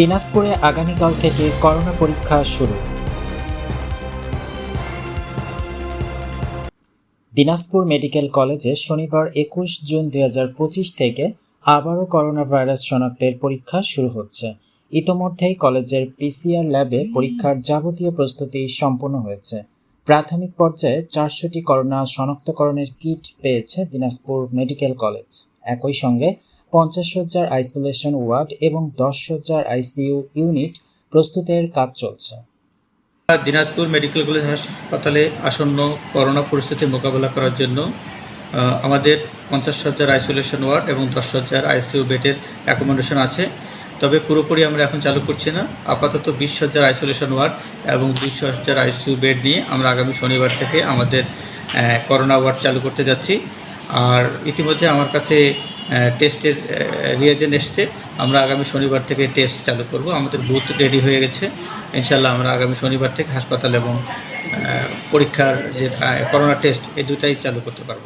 দিনাজপুরে আগামীকাল থেকে করোনা পরীক্ষা শুরু। দিনাজপুর মেডিকেল কলেজে শনিবার একুশ জুন দু হাজার পঁচিশ থেকে আবারও করোনা ভাইরাস শনাক্তের পরীক্ষা শুরু হচ্ছে। ইতোমধ্যেই কলেজের পিসিআর ল্যাবে পরীক্ষার যাবতীয় প্রস্তুতি সম্পন্ন হয়েছে। প্রাথমিক পর্যায়ে চারশোটি করোনা শনাক্তকরণের কিট পেয়েছে দিনাজপুর মেডিকেল কলেজ। একই সঙ্গে পঞ্চাশ সজ্জার আইসোলেশন ওয়ার্ড এবং দশ সজ্জার আইসিইউ ইউনিট প্রস্তুতের কাজ চলছে। দিনাজপুর মেডিকেল কলেজ হাসপাতালে আসন্ন করোনা পরিস্থিতি মোকাবেলা করার জন্য আমাদের পঞ্চাশ সজ্জার আইসোলেশন ওয়ার্ড এবং দশ সজ্জার আইসিইউ বেডের অ্যাকোমোডেশন আছে। তবে পুরোপুরি আমরা এখন চালু করছি না। আপাতত বিশ সজ্জার আইসোলেশন ওয়ার্ড এবং দুই সজ্জার আইসিইউ বেড নিয়ে আমরা আগামী শনিবার থেকে আমাদের করোনা ওয়ার্ড চালু করতে যাচ্ছি। আর ইতিমধ্যে আমার কাছে টেস্টের রিয়েজেন্ট এসছে। আমরা আগামী শনিবার থেকে টেস্ট চালু করব। আমাদের বুথ রেডি হয়ে গেছে। ইনশাল্লাহ আমরা আগামী শনিবার থেকে হাসপাতাল এবং পরীক্ষার যে করোনা টেস্ট এই দুটাই চালু করতে পারব।